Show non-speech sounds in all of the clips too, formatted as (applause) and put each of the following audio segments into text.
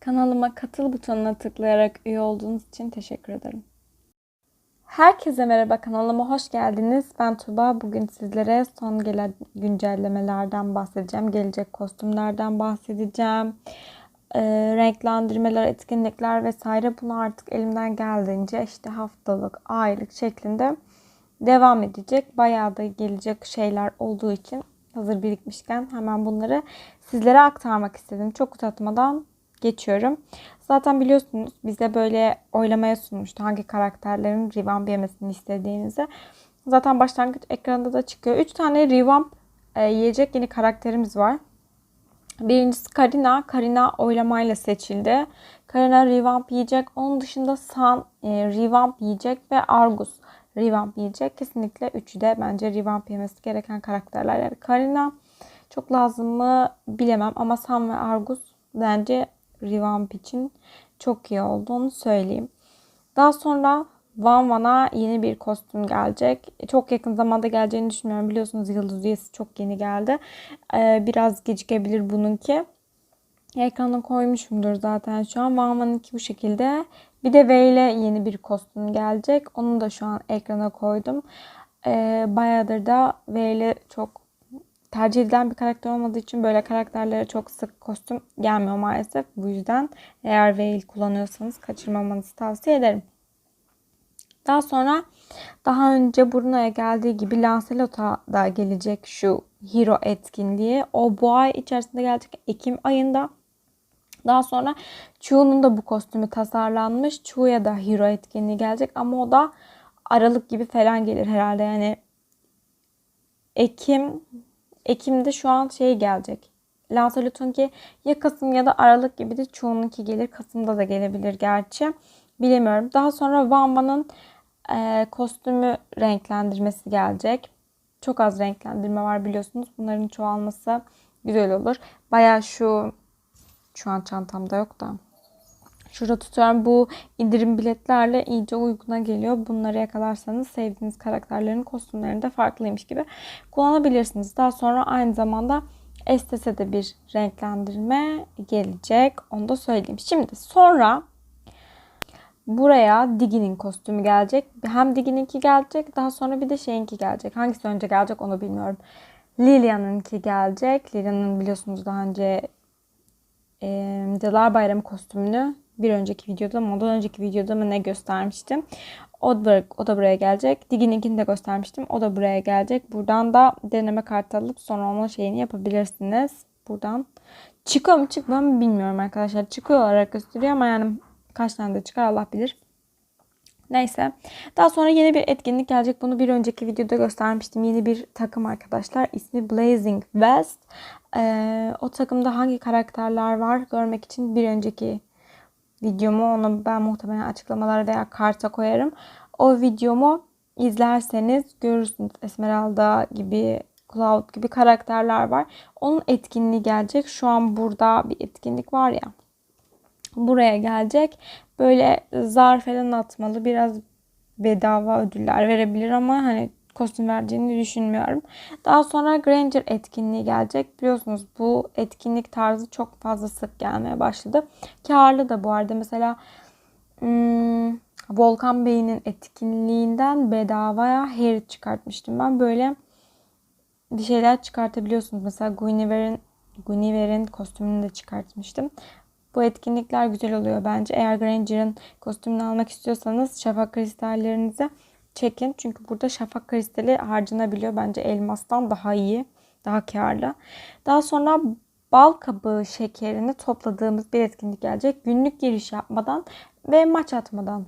Kanalıma katıl butonuna tıklayarak üye olduğunuz için teşekkür ederim. Herkese merhaba kanalıma hoş geldiniz. Ben Tuba. Bugün sizlere son gelen güncellemelerden bahsedeceğim. Gelecek kostümlerden bahsedeceğim. Ee, renklendirmeler, etkinlikler vesaire bunu artık elimden geldiğince işte haftalık, aylık şeklinde devam edecek. Bayağı da gelecek şeyler olduğu için hazır birikmişken hemen bunları sizlere aktarmak istedim. Çok uzatmadan geçiyorum. Zaten biliyorsunuz bize böyle oylamaya sunmuştu hangi karakterlerin revamp yemesini istediğinizi. Zaten başlangıç ekranında da çıkıyor. 3 tane revamp e, yiyecek yeni karakterimiz var. Birincisi Karina. Karina oylamayla seçildi. Karina revamp yiyecek. Onun dışında San e, revamp yiyecek ve Argus revamp yiyecek. Kesinlikle üçü de bence revamp yemesi gereken karakterler. Yani Karina çok lazım mı bilemem ama San ve Argus bence revamp için çok iyi oldu onu söyleyeyim. Daha sonra Van Van'a yeni bir kostüm gelecek. Çok yakın zamanda geleceğini düşünmüyorum. Biliyorsunuz Yıldız üyesi çok yeni geldi. Ee, biraz gecikebilir bununki. Ekrana koymuşumdur zaten şu an. Van Van'ınki bu şekilde. Bir de V ile yeni bir kostüm gelecek. Onu da şu an ekrana koydum. Ee, bayağıdır da V ile çok tercih edilen bir karakter olmadığı için böyle karakterlere çok sık kostüm gelmiyor maalesef. Bu yüzden eğer Veil kullanıyorsanız kaçırmamanızı tavsiye ederim. Daha sonra daha önce Bruno'ya geldiği gibi Lancelot'a da gelecek şu Hero etkinliği. O bu ay içerisinde gelecek Ekim ayında. Daha sonra Chu'nun da bu kostümü tasarlanmış. Chu'ya da Hero etkinliği gelecek ama o da Aralık gibi falan gelir herhalde. Yani Ekim Ekim'de şu an şey gelecek. Lancelot'unki ya Kasım ya da Aralık gibi de çoğununki gelir. Kasım'da da gelebilir gerçi. Bilemiyorum. Daha sonra Van Van'ın e, kostümü renklendirmesi gelecek. Çok az renklendirme var biliyorsunuz. Bunların çoğalması güzel olur. Baya şu şu an çantamda yok da. Şurada tutuyorum. Bu indirim biletlerle iyice uyguna geliyor. Bunları yakalarsanız sevdiğiniz karakterlerin kostümlerinde de farklıymış gibi kullanabilirsiniz. Daha sonra aynı zamanda Estes'e de bir renklendirme gelecek. Onu da söyleyeyim. Şimdi sonra buraya Digi'nin kostümü gelecek. Hem Digi'ninki gelecek. Daha sonra bir de şeyinki gelecek. Hangisi önce gelecek onu bilmiyorum. Lilian'ınki gelecek. Lilian'ın biliyorsunuz daha önce e, Cadılar Bayramı kostümünü bir önceki videoda mı ondan önceki videoda mı ne göstermiştim. O da, o da buraya gelecek. Digi'ninkini de göstermiştim. O da buraya gelecek. Buradan da deneme kartı alıp sonra onun şeyini yapabilirsiniz. Buradan çıkıyor mu çıkmıyor mu bilmiyorum arkadaşlar. Çıkıyor olarak gösteriyor ama yani kaç tane de çıkar Allah bilir. Neyse. Daha sonra yeni bir etkinlik gelecek. Bunu bir önceki videoda göstermiştim. Yeni bir takım arkadaşlar. İsmi Blazing West. Ee, o takımda hangi karakterler var görmek için bir önceki videomu onu ben muhtemelen açıklamalara veya karta koyarım. O videomu izlerseniz görürsünüz. Esmeralda gibi Cloud gibi karakterler var. Onun etkinliği gelecek. Şu an burada bir etkinlik var ya. Buraya gelecek. Böyle zar falan atmalı. Biraz bedava ödüller verebilir ama hani kostüm vereceğini düşünmüyorum. Daha sonra Granger etkinliği gelecek. Biliyorsunuz bu etkinlik tarzı çok fazla sık gelmeye başladı. Karlı da bu arada. Mesela hmm, Volkan Bey'in etkinliğinden bedavaya Harry çıkartmıştım. Ben böyle bir şeyler çıkartabiliyorsunuz. Mesela Guinevere'in Guinevere'in kostümünü de çıkartmıştım. Bu etkinlikler güzel oluyor bence. Eğer Granger'ın kostümünü almak istiyorsanız şafak kristallerinizi çekin. Çünkü burada şafak kristali harcanabiliyor. Bence elmastan daha iyi, daha karlı. Daha sonra bal kabağı şekerini topladığımız bir etkinlik gelecek. Günlük giriş yapmadan ve maç atmadan.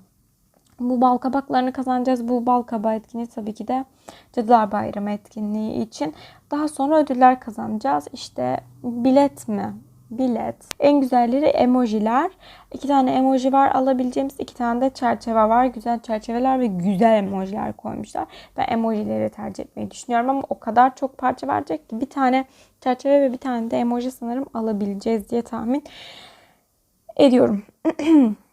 Bu bal kabaklarını kazanacağız. Bu bal kabağı etkinliği tabii ki de Cadılar Bayramı etkinliği için. Daha sonra ödüller kazanacağız. İşte bilet mi? Bilet. En güzelleri emojiler. İki tane emoji var. Alabileceğimiz iki tane de çerçeve var. Güzel çerçeveler ve güzel emojiler koymuşlar. Ben emojileri tercih etmeyi düşünüyorum ama o kadar çok parça verecek ki bir tane çerçeve ve bir tane de emoji sanırım alabileceğiz diye tahmin ediyorum. (clears throat)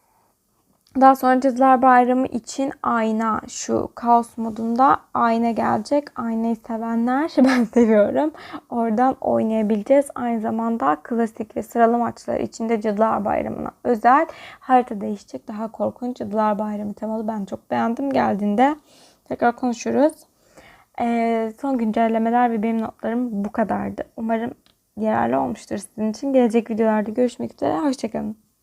Daha sonra Cadılar Bayramı için ayna şu kaos modunda ayna gelecek. Aynayı sevenler (laughs) ben seviyorum. Oradan oynayabileceğiz. Aynı zamanda klasik ve sıralı maçlar içinde Cadılar Bayramı'na özel harita değişecek. Daha korkunç Cadılar Bayramı temalı ben çok beğendim. Geldiğinde tekrar konuşuruz. Ee, son güncellemeler ve benim notlarım bu kadardı. Umarım yararlı olmuştur sizin için. Gelecek videolarda görüşmek üzere. Hoşçakalın.